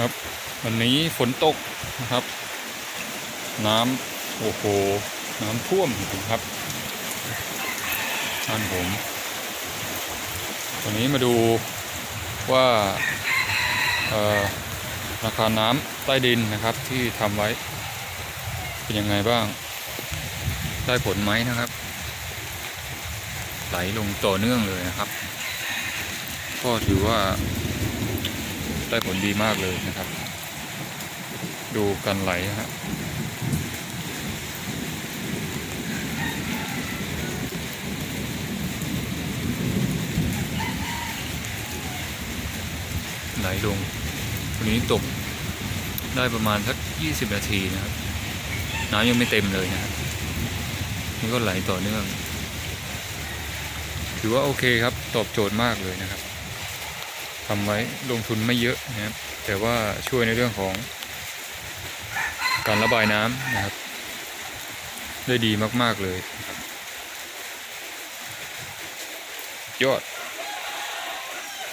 ครับ วันนี้ฝนตกนะครับ น้ำโอ้โห น้ำท่วมครับท่านผมวันนี้มาดูว่าราคาน้ำใต้ดินนะครับที่ทำไว้ เป็นยังไงบ้าง ได้ผลไหมนะครับ ไหลลงต่อเนื่องเลยนะครับ ก็ถือว่า ได้ผลดีมากเลยนะครับ ดูกันไหลฮะไหลลงวันนี้ตกได้ประมาณสัก20นาทีนะครับ น้ำยังไม่เต็มเลยนะครับนี่ก็ไหลต่อเนื่อง ถือว่าโอเคครับ ตอบโจทย์มากเลยนะครับ ทำไว้ลงทุนไม่เยอะนะครับ แต่ว่าช่วยในเรื่องของ การระบายน้ำนะครับ ได้ดีมาก ๆ เลย ยอด